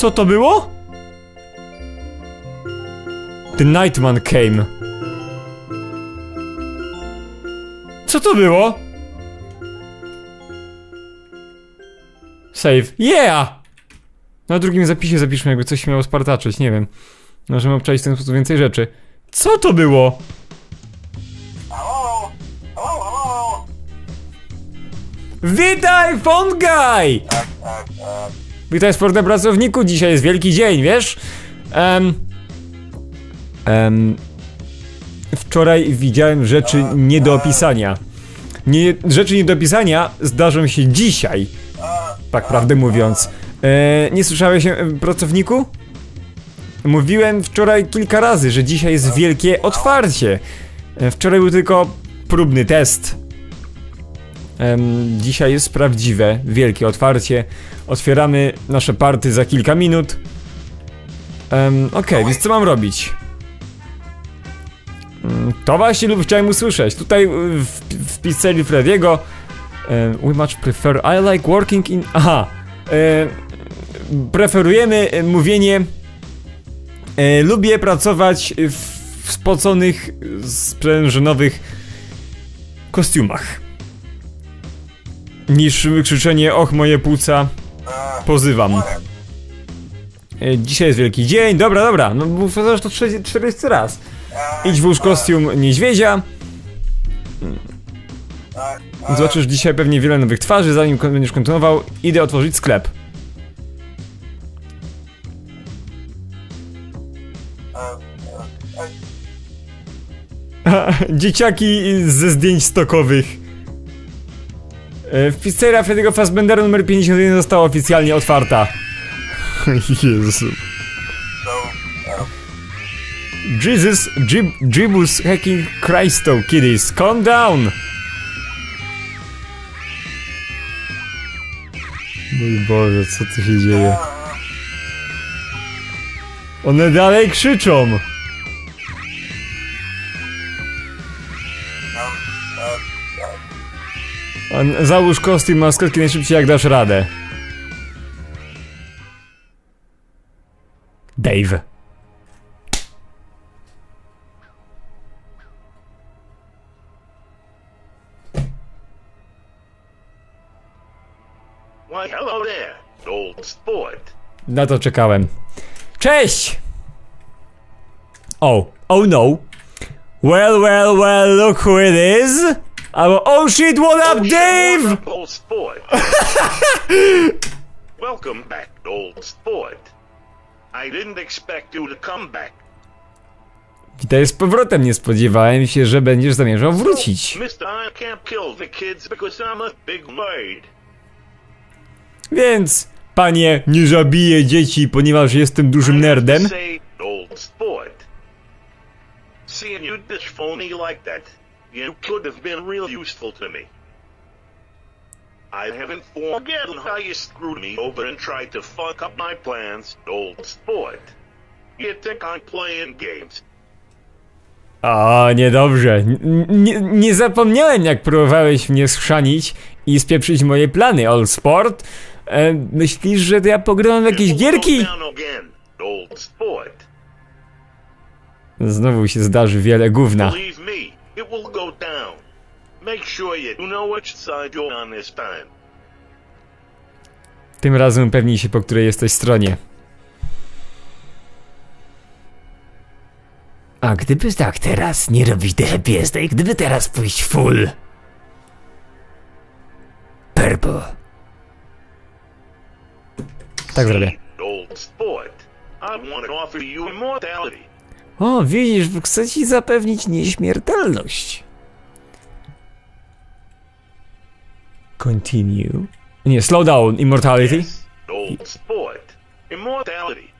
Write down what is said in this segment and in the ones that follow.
Co to było? The Nightman came. Co to było? Save. Yeah! Na drugim zapisie zapiszmy, jakby coś miało spartaczyć, nie wiem. Możemy obczaić w ten sposób więcej rzeczy. Co to było? Hello? Hello, hello? Witaj, Font Guy! Witaj, sportny pracowniku, dzisiaj jest wielki dzień, wiesz? Em, em, wczoraj widziałem rzeczy nie do opisania. Nie, rzeczy nie do opisania zdarzą się dzisiaj. Tak prawdę mówiąc. E, nie słyszałeś, pracowniku? Mówiłem wczoraj kilka razy, że dzisiaj jest wielkie otwarcie. E, wczoraj był tylko próbny test. Dzisiaj jest prawdziwe, wielkie otwarcie. Otwieramy nasze party za kilka minut. Um, Okej, więc co mam robić? Mm, To właśnie lub chciałem usłyszeć. Tutaj y, w, w pizzerii Frediego We much prefer I like working in... Aha e, Preferujemy mówienie e, Lubię pracować w spoconych, sprężynowych kostiumach niż krzyczenie och moje płuca pozywam. E, Dzisiaj jest wielki dzień, dobra, dobra, no powtarzasz to 40 raz. Idź włóż kostium niedźwiedzia. Zobaczysz dzisiaj pewnie wiele nowych twarzy, zanim będziesz kontynuował, idę otworzyć sklep. Dzieciaki ze zdjęć stokowych. E, Pizzeria Freddy'ego Fazbendera numer 51 została oficjalnie otwarta. Jezu. Jesus, Jib, Jibus hacking Christo, kiddies, calm down! Mój Boże, co tu się dzieje? One dalej krzyczą! Załóż kostium maskotki najszybciej jak dasz radę. Dave. Why, hello there, old sport. Na to czekałem. Cześć! Oh, oh no. Well, well, well, look who it is! Oh, oh shit, what up, Dave? Old sport? Welcome back, old sport. I didn't expect you to come back. Witaj z powrotem, nie spodziewałem się, że będziesz zamierzał wrócić. Mister, I can't kill the kids because I'm a big bird. Więc, panie, nie zabiję dzieci, ponieważ jestem dużym nerdem. Say, old sport. Seeing you dish phony like that, you could have been real useful to me. I haven't forgotten how you screwed me over and tried to fuck up my plans, old sport. You think I'm playing games? O, niedobrze. Nie, nie zapomniałem, jak próbowałeś mnie schrzanić i spieprzyć moje plany, All Sport. E, myślisz, że to ja pograłem w jakieś gierki? old. Znowu się zdarzy wiele gówna. Believe Make sure you know which side you're on this time. Tym razem upewnij się, po której jesteś stronie. A gdyby tak teraz nie robić The Happiest Day, gdyby teraz pójść full. Purple. Tak zrobię. O, widzisz, chcę ci zapewnić nieśmiertelność. Continue. And yeah, slow down, immortality. Yes, old sport. Immortality.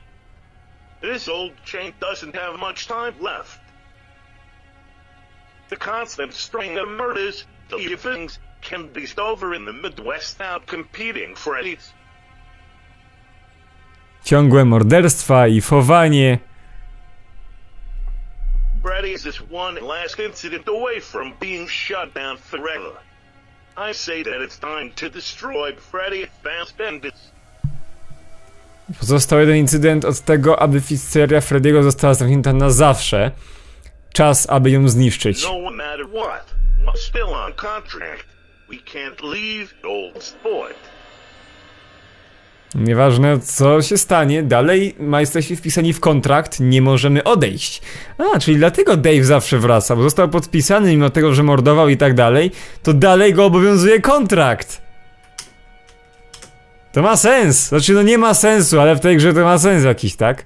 This old chain doesn't have much time left. The constant string of murders, the things, can be over in the Midwest out competing for it. Ciągłe morderstwa i fowanie. Brady is this one last incident away from being shut down forever. I say that it's time to destroy Freddy Fast. Pozostał jeden incydent od tego, aby pizzeria Frediego została zamknięta na zawsze. Czas, aby ją zniszczyć. No matter what, we're still on contract. We can't leave old sport. Nieważne co się stanie, dalej ma jesteśmy wpisani w kontrakt, nie możemy odejść. A, czyli dlatego Dave zawsze wraca, bo został podpisany mimo tego, że mordował i tak dalej, to dalej go obowiązuje kontrakt. To ma sens. Znaczy, no nie ma sensu, ale w tej grze to ma sens jakiś, tak?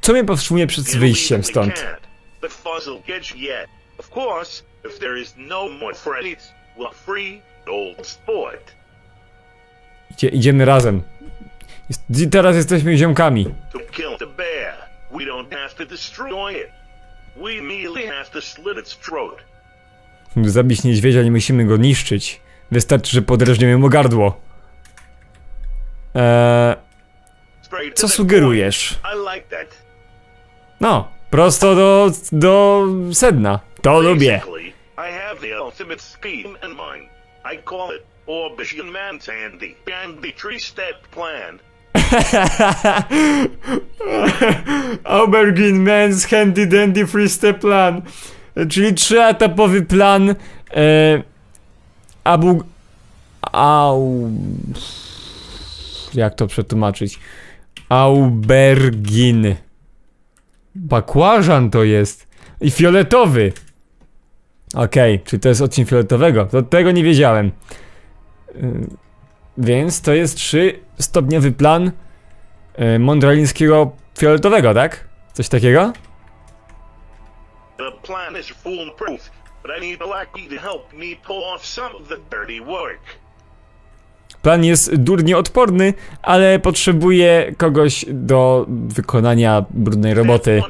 Co mnie powstrzymuje przed wyjściem stąd? can't. The fuzz will get you yet. Of course, if there is no more Freddy's, we're free old sport. Idzie, idziemy razem. Jest, teraz jesteśmy ziomkami. To kill the bear, we don't have to destroy it. We merely have to slit its throat. By zabić niedźwiedzia nie musimy go niszczyć. Wystarczy, że podrżniemy mu gardło. Eee, co sugerujesz? No, prosto do, do sedna. To lubię. I have the ultimate scheme in mind. I call it Orbition Man's Andy. Andy three-step plan. Aubergine Man's Handy Dandy Free Step Plan. Czyli trzyetapowy plan. E, abu... Au... Jak to przetłumaczyć? Aubergin. Bakłażan to jest. I fioletowy. Okej, czy to jest odcień fioletowego? To tego nie wiedziałem. Y, Więc to jest trzystopniowy plan y, mądralińskiego fioletowego, tak? Coś takiego? Plan. Plan jest durnie odporny, ale potrzebuje kogoś do wykonania brudnej roboty.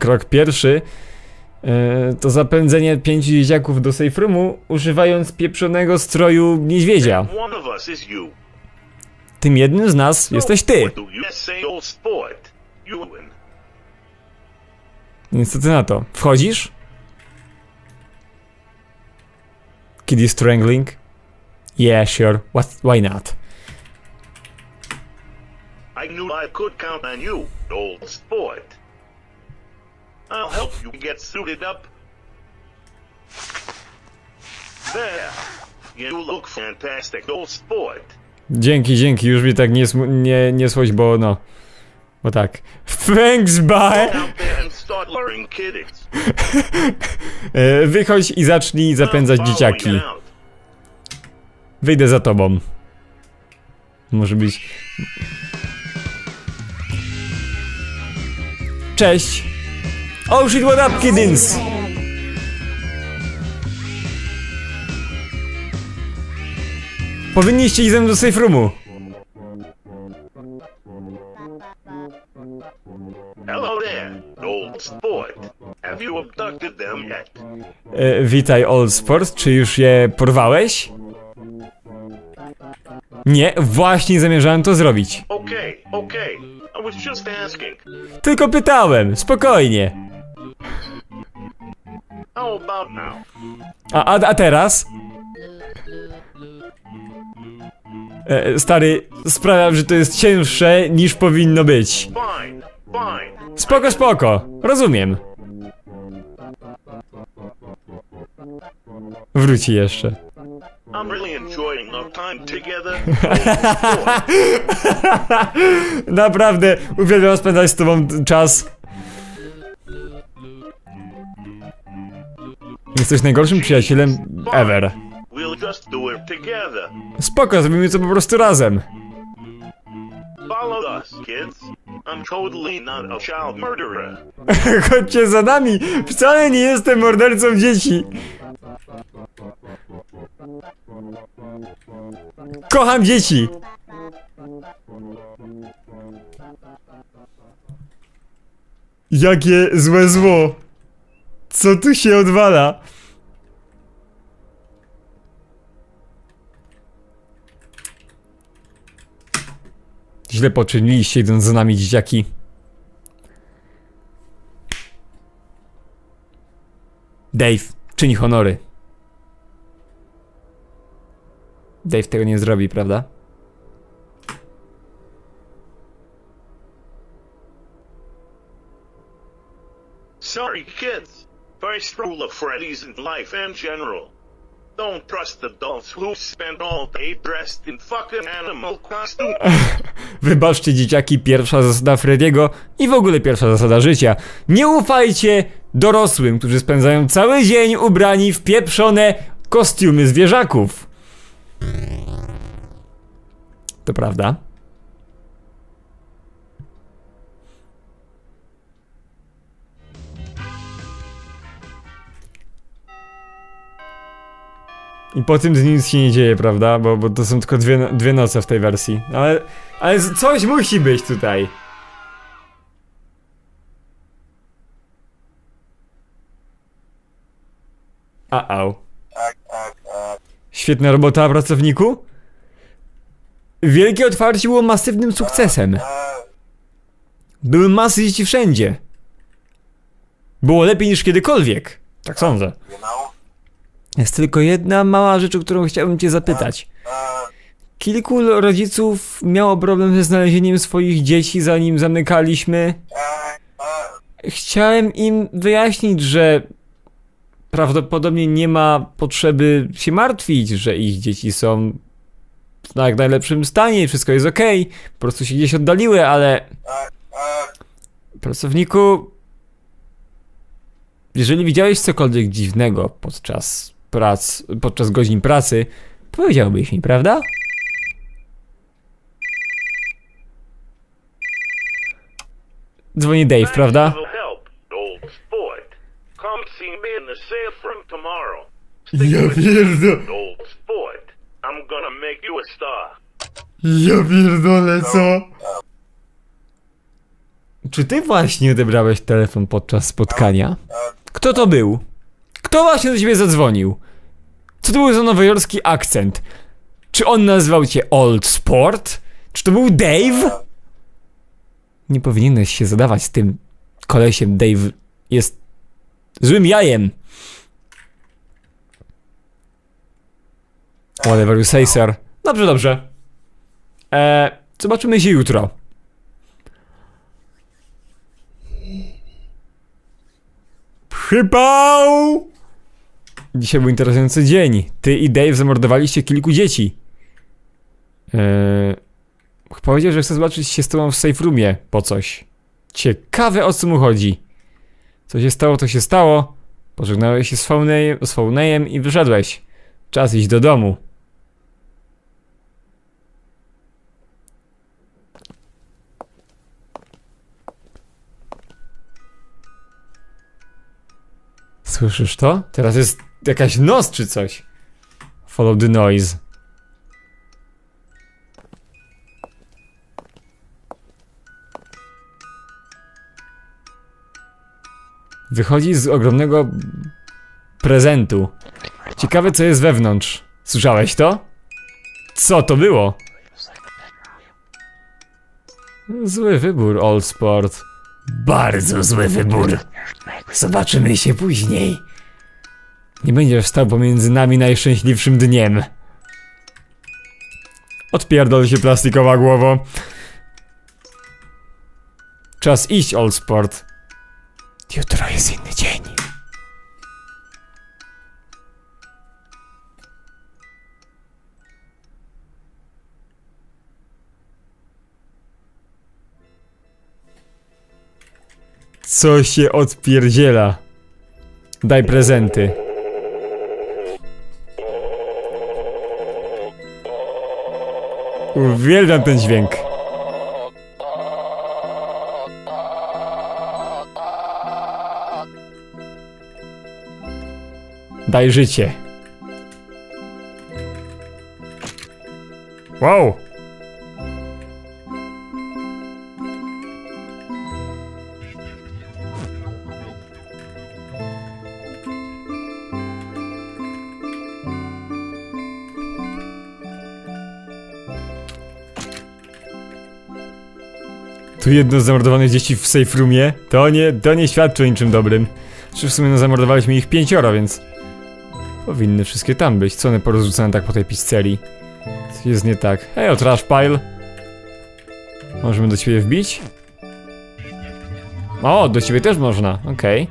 Krok pierwszy y, to zapędzenie pięciu dzieciaków do safe roomu używając pieprzonego stroju niedźwiedzia. Tym jednym z nas jesteś ty. Więc co ty na to? Wchodzisz? Kid is strangling? Yeah, sure. What, why not? I knew I could count on you, old sport. I'll help you get suited up. There. You look fantastic, old sport. Dzięki, dzięki, już mi tak nie, nie, nie słoć, bo no. Bo tak. Thanks, bye! wychodź i zacznij zapędzać dzieciaki. Wyjdę za tobą. Może być. Cześć! Oh shit, what up, kiddins? Powinniście iść ze mną do safe roomu. E, witaj, Old Sport. Czy już je porwałeś? Nie, właśnie zamierzałem to zrobić. Okay, okay. Just asking. Tylko pytałem, spokojnie. A, a, a teraz? E, stary, sprawiam, że to jest cięższe niż powinno być. Fine, fine. Spoko, spoko, rozumiem. Wróci jeszcze. I'm really enjoying our time together. Naprawdę, uwielbiam spędzać z tobą czas. Jesteś najgorszym przyjacielem ever. Spoko, zrobimy to po prostu razem. Follow us, kids. Chodźcie za nami! Wcale nie jestem mordercą dzieci! Kocham dzieci! Jakie złe zło! Co tu się odwala? Źle poczyniliście idąc za nami dzieciaki. Dave, czyń honory. Dave tego nie zrobi, prawda? Sorry, kids. First rule of Freddy's and life in general. Don't trust adults who spend all day dressed in fucking animal costume. Wybaczcie dzieciaki, pierwsza zasada Frediego i w ogóle pierwsza zasada życia. Nie ufajcie dorosłym, którzy spędzają cały dzień ubrani w pieprzone kostiumy zwierzaków. To prawda? I po tym nic się nie dzieje, prawda? Bo, bo to są tylko dwie, dwie noce w tej wersji. Ale, ale coś musi być tutaj. A-au. Świetna robota, pracowniku. Wielkie otwarcie było masywnym sukcesem. Były masy dzieci wszędzie. Było lepiej niż kiedykolwiek. Tak sądzę. Jest tylko jedna mała rzecz, o którą chciałbym cię zapytać. Kilku rodziców miało problem ze znalezieniem swoich dzieci, zanim zamykaliśmy. Chciałem im wyjaśnić, że prawdopodobnie nie ma potrzeby się martwić, że ich dzieci są w jak najlepszym stanie, wszystko jest ok, po prostu się gdzieś oddaliły, ale pracowniku, jeżeli widziałeś cokolwiek dziwnego podczas prac, podczas godzin pracy, powiedziałbyś mi, prawda? Dzwoni Dave, prawda? Ja pierdolę, ja pierdolę, co? Czy ty właśnie odebrałeś telefon podczas spotkania? Kto to był? Kto właśnie do ciebie zadzwonił? Co to był za nowojorski akcent? Czy on nazywał cię Old Sport? Czy to był Dave? Nie powinieneś się zadawać z tym kolesiem. Dave jest złym jajem. Whatever you say, sir. Dobrze, dobrze. Eee, zobaczymy się jutro. Przypał! Dzisiaj był interesujący dzień. Ty i Dave zamordowaliście kilku dzieci. Eee, powiedział, że chce zobaczyć się z tobą w safe roomie po coś. Ciekawe o co mu chodzi. Co się stało, to się stało. Pożegnałeś się z Fowneyem i wyszedłeś. Czas iść do domu. Słyszysz to? Teraz jest jakaś nos czy coś. Follow the noise. Wychodzi z ogromnego prezentu. Ciekawe co jest wewnątrz. Słyszałeś to? Co to było? Zły wybór, Old Sport. Bardzo zły wybór. Zobaczymy się później. Nie będziesz stał pomiędzy nami najszczęśliwszym dniem. Odpierdol się plastikowa głowo. Czas iść, Old Sport. Jutro jest inny dzień. Co się odpierdziela? Daj prezenty. Uwielbiam ten dźwięk. Daj życie. Wow. Tu jedno z zamordowanych dzieci w safe roomie. To nie, to nie świadczy o niczym dobrym. Czy w sumie no zamordowaliśmy ich pięcioro, więc... Powinny wszystkie tam być. Co one porozrzucane tak po tej pizzerii? Co jest nie tak? Hej, o trash pile. Możemy do ciebie wbić? O, do ciebie też można, okej.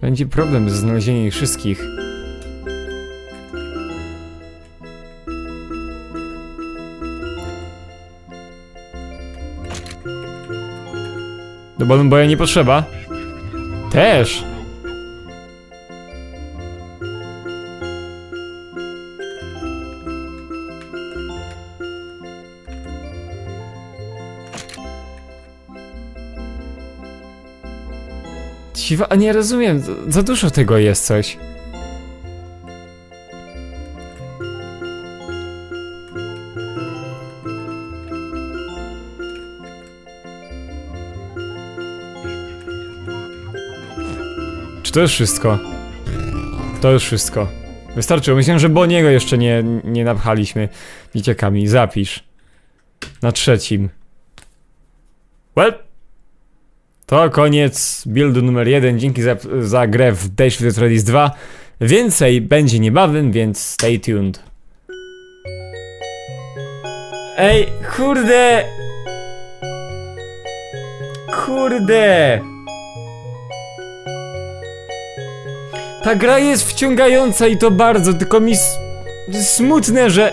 Będzie problem ze znalezieniem ich wszystkich. Do balon boja nie potrzeba. Też. Dziwa, a nie rozumiem, za dużo tego jest coś. To już wszystko? To już wszystko. Wystarczyło. Myślałem, że Boniego jeszcze nie, nie napchaliśmy dzieciakami. Zapisz. Na trzecim. Well. To koniec buildu numer jeden. Dzięki za, za grę w Dash of the Tradis 2. Więcej będzie niebawem, więc stay tuned. Ej, kurde! Kurde! Ta gra jest wciągająca i to bardzo, tylko mi smutne, że...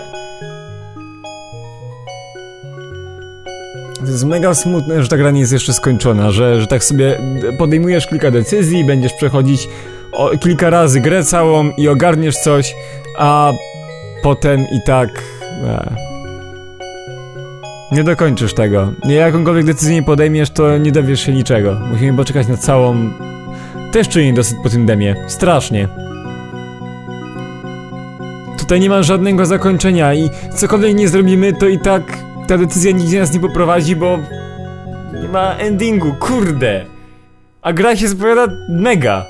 To jest mega smutne, że ta gra nie jest jeszcze skończona, że, że tak sobie podejmujesz kilka decyzji, będziesz przechodzić kilka razy grę całą i ogarniesz coś, a potem i tak... Nie dokończysz tego. Nie, jakąkolwiek decyzję nie podejmiesz, to nie dowiesz się niczego. Musimy poczekać na całą... Też czuję dosyć po tym demie. Strasznie. Tutaj nie ma żadnego zakończenia i cokolwiek nie zrobimy, to i tak ta decyzja nigdzie nas nie poprowadzi, bo nie ma endingu, kurde. A gra się zapowiada mega.